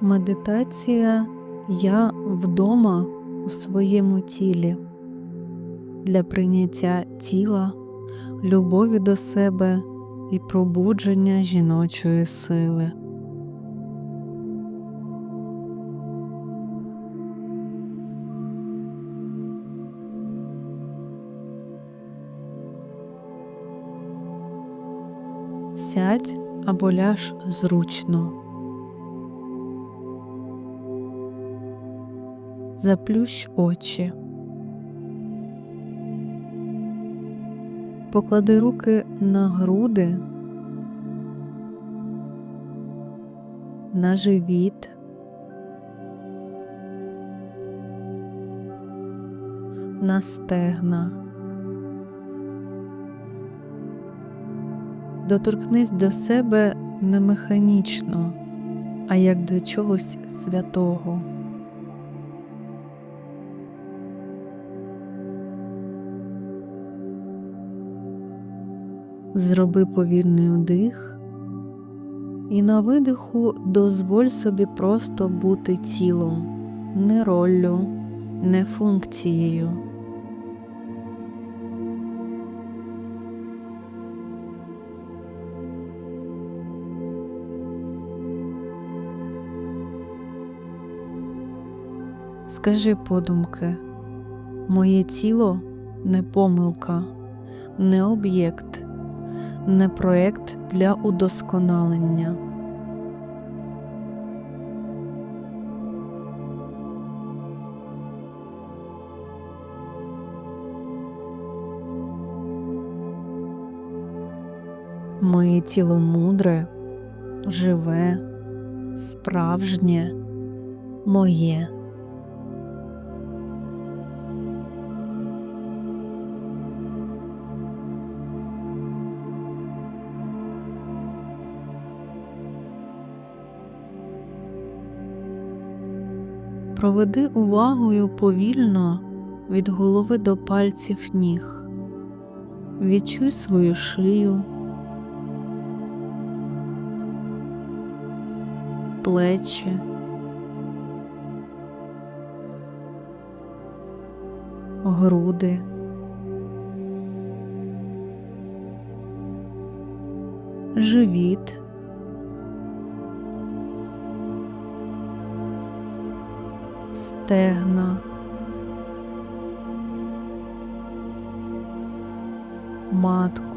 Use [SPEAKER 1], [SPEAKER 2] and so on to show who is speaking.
[SPEAKER 1] Медитація Я вдома у своєму тілі для прийняття тіла, любові до себе і пробудження жіночої сили. Сядь або ляж зручно. Заплющ очі. Поклади руки на груди, на живіт, на стегна. Доторкнись до себе не механічно, а як до чогось святого. Зроби повільний вдих. І на видиху дозволь собі просто бути тілом, не роллю, не функцією. Скажи подумки, моє тіло не помилка, не об'єкт, не проєкт для удосконалення. Моє тіло мудре, живе, справжнє, моє. Проведи увагою повільно від голови до пальців ніг. Відчуй свою шию, плечі, груди, живіт. Стегна, матку.